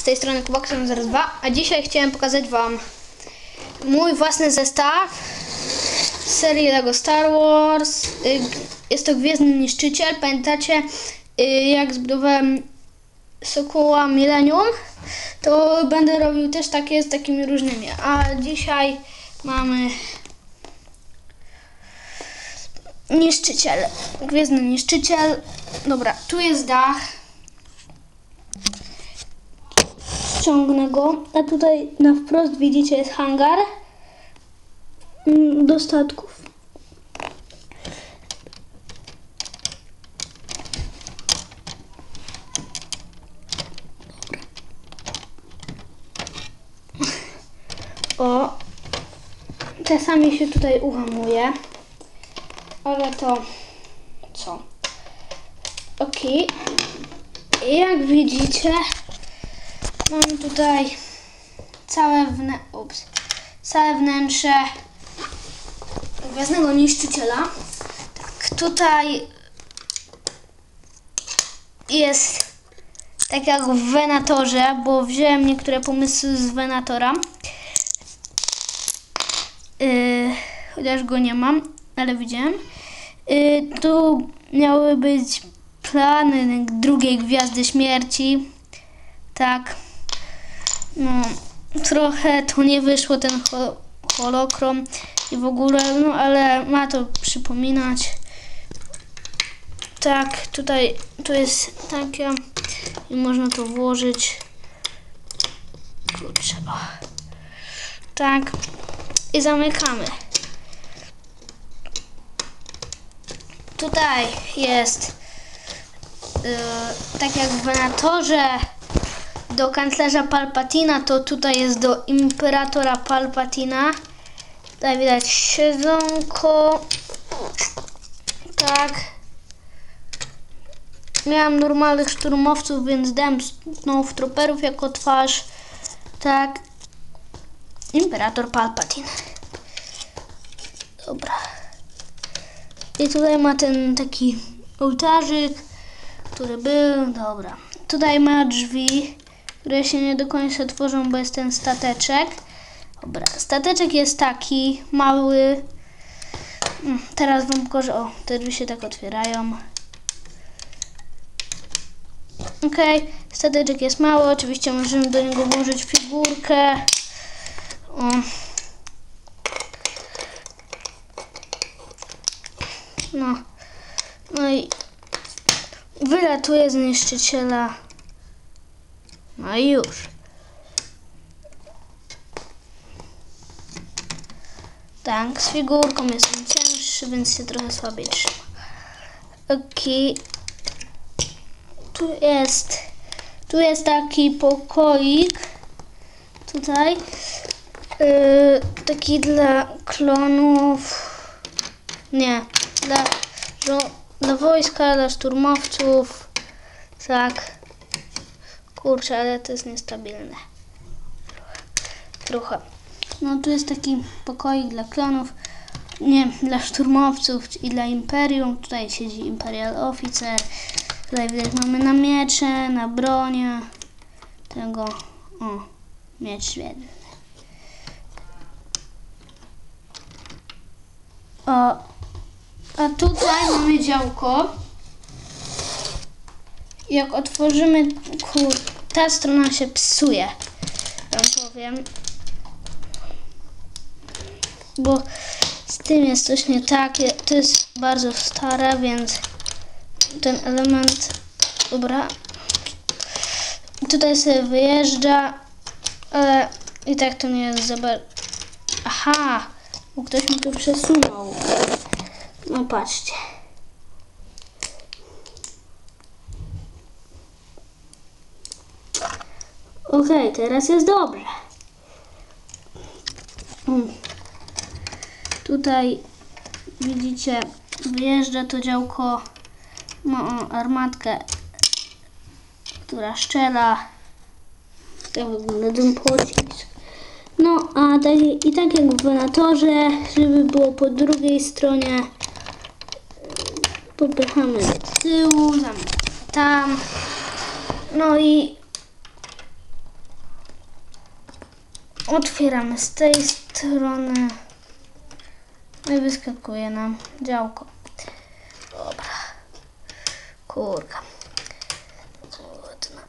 z tej strony Kubok 02, a dzisiaj chciałem pokazać Wam mój własny zestaw z serii LEGO Star Wars. Y, Jest to Gwiezdny Niszczyciel. Pamiętacie, y, jak zbudowałem Sokoła Millennium? To będę robił też takie z takimi różnymi. A dzisiaj mamy Niszczyciel. Gwiezdny Niszczyciel. Dobra, tu jest dach. Ściągnę go. A tutaj na wprost widzicie jest hangar mm, do statków. O, czasami się tutaj uhamuje, ale to co? Ok, jak widzicie, Mam tutaj całe, wnę... Ups. całe wnętrze Gwiezdnego Niszczyciela. Tak, tutaj jest tak jak w Venatorze, bo wziąłem niektóre pomysły z Venatora. Yy, chociaż go nie mam, ale widziałem. Yy, tu miały być plany drugiej Gwiazdy Śmierci. Tak. No, trochę to nie wyszło, ten ho- holokrom i w ogóle, no ale ma to przypominać. Tak, tutaj, tu jest takie i można to włożyć. Kurczę, o. Tak. I zamykamy. Tutaj jest yy, tak jak w Venatorze do kanclerza Palpatina, to tutaj jest do imperatora Palpatina. Tutaj widać siedzonko. Tak. Miałam normalnych szturmowców, więc dałem znów troperów jako twarz. Tak. Imperator Palpatine. Dobra. I tutaj ma ten taki ołtarzyk, który był. Dobra. Tutaj ma drzwi które się nie do końca tworzą, bo jest ten stateczek. Dobra, stateczek jest taki mały. Mm, Teraz wam pokażę. O, te drzwi się tak otwierają. Okej, stateczek jest mały. Oczywiście możemy do niego włożyć figurkę. O. No. No i wylatuje z niszczyciela. No i już. Tak, z figurką jestem cięższy, więc się trochę słabiej trzyma. Okej. Tu jest, tu jest taki pokoik. Tutaj. Yy, taki dla klonów. Nie, dla, dla wojska, dla szturmowców. Tak. Kurczę, ale to jest niestabilne. Trochę. No tu jest taki pokoik dla klonów, nie, dla szturmowców i dla imperium. Tutaj siedzi imperial officer. Tutaj widać mamy na miecze, na bronię. Tego, o, miecz świetny. O, a tutaj mamy działko. Jak otworzymy, kur, ta strona się psuje, wam powiem. Bo z tym jest coś nie tak, to jest bardzo stare, więc ten element, dobra, tutaj sobie wyjeżdża, ale i tak to nie jest za bardzo, aha, bo ktoś mi tu przesunął. No patrzcie. Okej, teraz jest dobrze. Mm. Tutaj widzicie, wyjeżdża to działko, ma armatkę, która szczela. Tak wygląda ten pocisk. No, a tak, i tak jak w Venatorze, żeby było po drugiej stronie, popychamy do tyłu, zamykamy tam. No i otwieramy z tej strony. No i wyskakuje nam działko. Dobra. Kurka.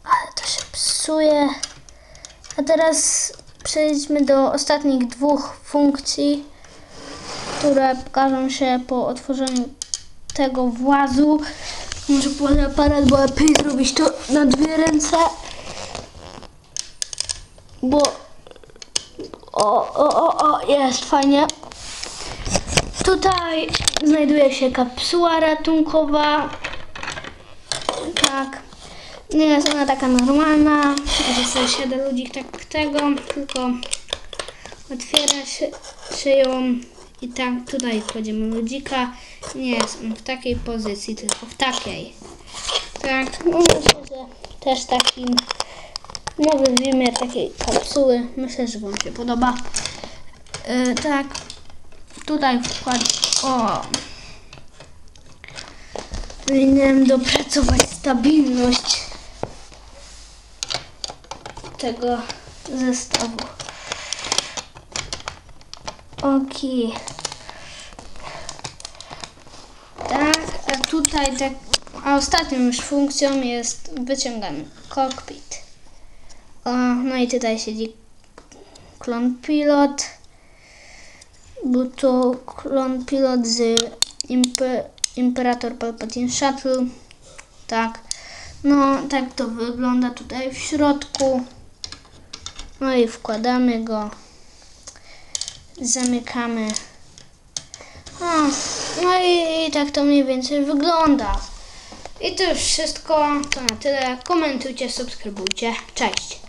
Ale to się psuje. A teraz przejdźmy do ostatnich dwóch funkcji, które pokażą się po otworzeniu tego włazu. Muszę położyć aparat, bo lepiej zrobić to na dwie ręce. Bo... O, o, o, o, jest fajnie. Tutaj znajduje się kapsuła ratunkowa. Tak. Nie jest ona taka normalna, że sobie siada ludzik tak tego, tylko otwiera się, się ją i tak tutaj kładziemy ludzika. Nie jest on w takiej pozycji, tylko w takiej. Tak, no myślę, że też taki nowy wymiar takiej kapsuły. Myślę, że Wam się podoba. Yy, tak, tutaj wkład... O! Powinienem dopracować stabilność tego zestawu. Okej. Tak, a tutaj tak, a ostatnią już funkcją jest wyciągamy cockpit. O, no i tutaj siedzi klon pilot, był to klon pilot z Impe, Imperator Palpatine Shuttle. Tak, no tak to wygląda tutaj w środku. No i wkładamy go, zamykamy. O, no i, i tak to mniej więcej wygląda. I to już wszystko. To na tyle. Komentujcie, subskrybujcie. Cześć.